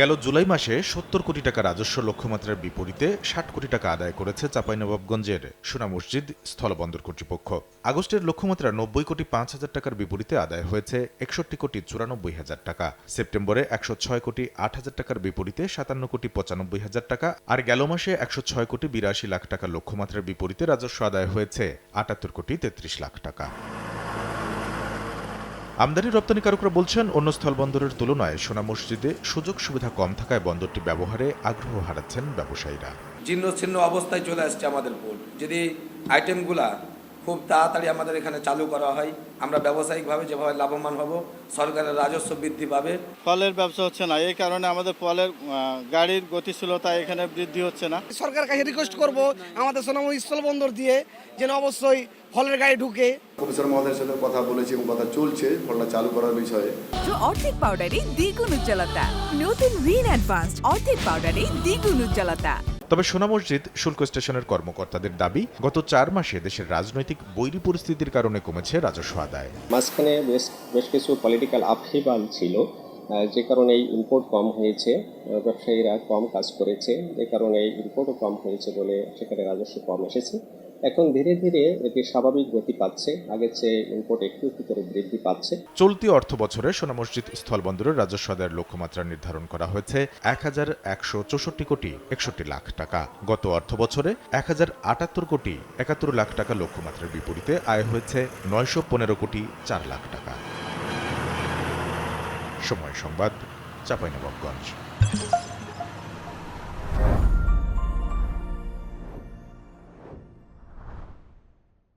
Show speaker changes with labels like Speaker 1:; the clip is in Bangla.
Speaker 1: গেল জুলাই মাসে সত্তর কোটি টাকা রাজস্ব লক্ষ্যমাত্রার বিপরীতে ষাট কোটি টাকা আদায় করেছে চাঁপাইনবাবগঞ্জের সোনা মসজিদ স্থলবন্দর কর্তৃপক্ষ। আগস্টের লক্ষ্যমাত্রা নব্বই কোটি পাঁচ হাজার টাকার বিপরীতে আদায় হয়েছে একষট্টি কোটি চুরানব্বই হাজার টাকা। সেপ্টেম্বরে একশো ছয় কোটি আট হাজার টাকার বিপরীতে সাতান্ন কোটি পঁচানব্বই হাজার টাকা আর গেল মাসে একশো ছয় কোটি বিরাশি লাখ টাকা লক্ষ্যমাত্রার বিপরীতে রাজস্ব আদায় হয়েছে আটাত্তর কোটি তেত্রিশ লাখ টাকা। আমদানি রপ্তানিকারকরা বলছেন, অন্য স্থলবন্দরের তুলনায় সোনা মসজিদে সুযোগ সুবিধা কম থাকায় বন্দরটি ব্যবহারে আগ্রহ হারাচ্ছেন ব্যবসায়ীরা।
Speaker 2: জীর্ণ ছিন্ন অবস্থায় চলে আসছে আমাদের পোর্ট যদি আইটেমগুলা খুব তাড়াতাড়ি আমাদের এখানে চালু করা হয়। আমরা ব্যবসায়িকভাবে যেভাবে লাভবান হব সরকারের রাজস্ব বৃদ্ধি পাবে।
Speaker 3: ফলের ব্যবসা হচ্ছে না এই কারণে আমাদের ফলের গাড়ির গতিশীলতা এখানে বৃদ্ধি হচ্ছে না।
Speaker 4: সরকার কাছে রিকোয়েস্ট করব আমাদের সোনামুড়ি স্থলবন্দর দিয়ে যেন অবশ্যই ফলের গাড়ি ঢুকে।
Speaker 5: প্রফেসর মহোদয়ের সাথে কথা বলেছি এবং কথা চলছে ফলটা চালু করার বিষয়ে।
Speaker 6: অর্ধেক পাউডারে দ্বিগুণ উজ্জ্বলতা নতুন রিন অ্যাডভান্সড অর্ধেক পাউডারে দ্বিগুণ উজ্জ্বলতা।
Speaker 1: তবে সোনা মসজিদ শুল্ক স্টেশনের কর্মকর্তাদের দাবি, গত চার মাসে দেশের রাজনৈতিক বৈরি পরিস্থিতির কারণে কমেছে রাজস্ব আদায়।
Speaker 7: মাঝখানে বেশ বেশ কিছু পলিটিক্যাল আপহিবাল ছিল যে কারণে এই ইম্পোর্ট কম হয়েছে ব্যবসায়ীরা কম কাজ করেছে, যে কারণে এই ইম্পোর্টও কম হয়েছে বলে সেখানে রাজস্ব কম এসেছে। এখন ধীরে ধীরে এটি স্বাভাবিক গতি পাচ্ছে। আগের চেয়ে ইম্পোর্ট একটু একটু করে বৃদ্ধি পাচ্ছে।
Speaker 1: চলতি অর্থ বছরে সোনা মসজিদ স্থলবন্দরের রাজস্ব আদায়ের লক্ষ্যমাত্রা নির্ধারণ করা হয়েছে এক হাজার একশো চৌষট্টি কোটি একষট্টি লাখ টাকা। গত অর্থ বছরে এক হাজার আটাত্তর কোটি একাত্তর লাখ টাকা লক্ষ্যমাত্রার বিপরীতে আয় হয়েছে নয়শো পনেরো কোটি চার লাখ টাকা। সময় সংবাদ, চাঁপাইনবাবগঞ্জ।